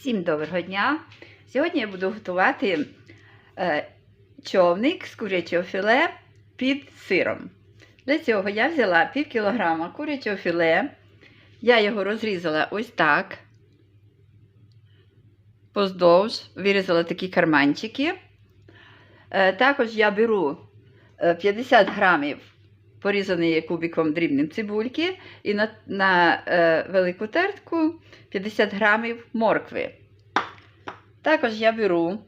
Всім доброго дня! Сьогодні я буду готувати е, човник з курячого філе під сиром. Для цього я взяла пів кілограма курячого філе. Я його розрізала ось так. Поздовж, вирізала такі карманчики. Е, також я беру е, 50 грамів порізаної кубиком дрібним цибульки і на, на е, велику тертку 50 грамів моркви. Також я беру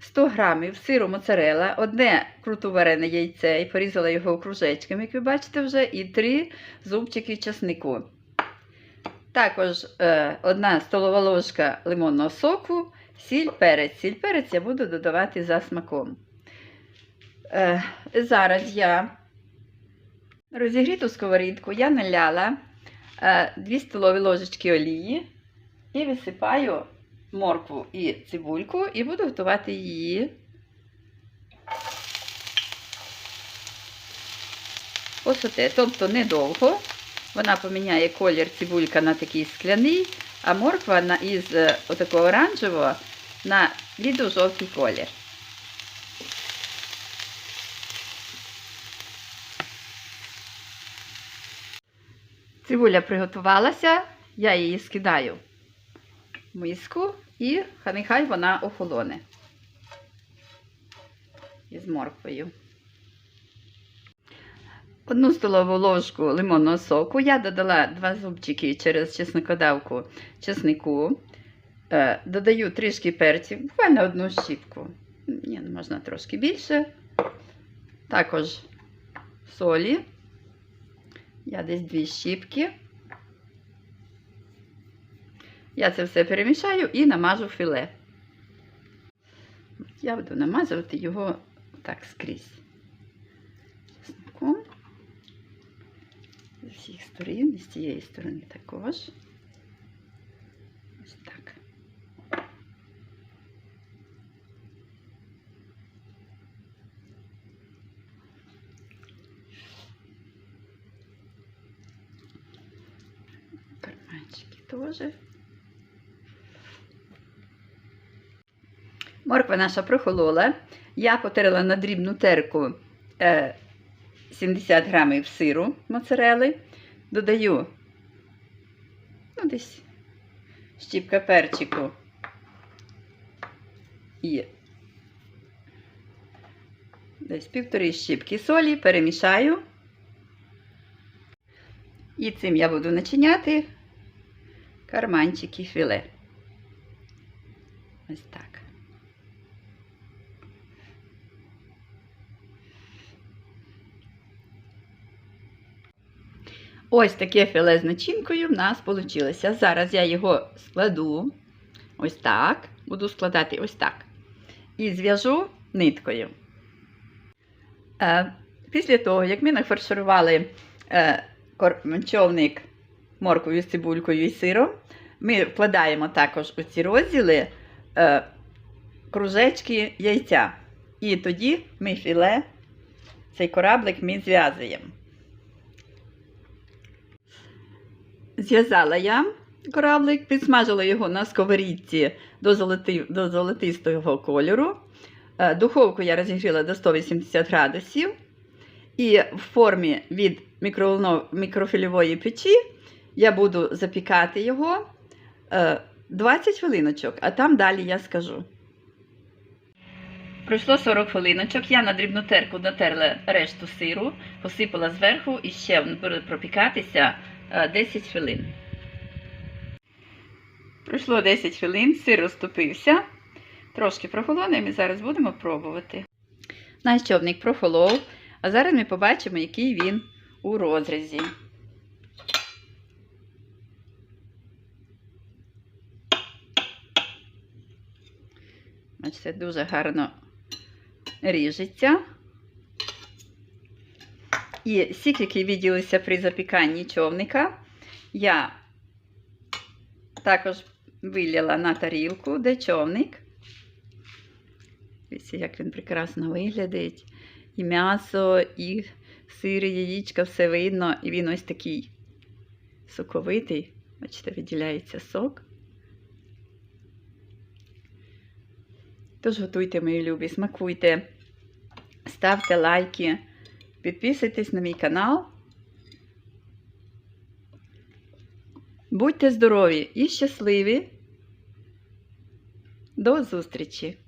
100 грамів сиру моцарелла, одне крутоварене яйце і порізала його кружечками, як ви бачите вже, і 3 зубчики часнику. Також е, одна столова ложка лимонного соку, сіль, перець. Сіль перець я буду додавати за смаком. Е, зараз я розігріту сковорідку я наляла е, 2 столові ложечки олії і висипаю моркву і цибульку і буду готувати її. Посоте, тобто недовго. Вона поміняє колір цибулька на такий скляний, а морква із е, отакого оранжевого на віду-жовтий колір. Цибуля приготувалася, я її скидаю в миску і нехай вона охолоне із морквою. Одну столову ложку лимонного соку я додала два зубчики через чесникодавку чеснику. Е, Додаю трішки перців, буквально одну щіпку. Ні, ну, можна трошки більше. Також солі. Я десь дві щіпки. Я це все перемішаю і намажу філе. Я буду намазувати його так скрізь. Чесноком. З усіх сторін, з цієї сторони також. Ось так. Карманчики теж. Морква наша прохолола. Я потерла на дрібну терку е, 70 грамів сиру моцарели. Додаю ну, десь щіпка перчику і десь півтори щіпки солі, перемішаю. І цим я буду начиняти карманчики філе. Ось так. Ось таке філе з начинкою в нас вийшло. Зараз я його складу ось так. Буду складати ось так. І зв'яжу ниткою. Е, Після того, як ми нафарширували е, човник морквою цибулькою і сиром, ми вкладаємо також у ці розділи е, кружечки яйця. І тоді ми філе, цей кораблик ми зв'язуємо. Зв'язала я кораблик, підсмажила його на сковорідці до, золоти, до золотистого кольору. Е, Духовку я розігріла до 180 градусів. І в формі від мікрофільової печі я буду запікати його 20 хвилиночок, а там далі я скажу. Пройшло 40 хвилиночок, я на дрібну терку дотерла решту сиру, посипала зверху і ще буде пропікатися 10 хвилин. Пройшло 10 хвилин, сир розтопився, трошки прохолоне, і ми зараз будемо пробувати. Наш човник прохолов, а зараз ми побачимо, який він у розрізі. Бачите, дуже гарно ріжеться. І сік, який відділився при запіканні човника, я також вилила на тарілку, де човник. Дивіться, як він прекрасно виглядить. І м'ясо, і сир, і яєчка, все видно. І він ось такий соковитий. Бачите, виділяється сок. Тож готуйте, мої любі, смакуйте, ставте лайки, підписуйтесь на мій канал. Будьте здорові і щасливі. До зустрічі!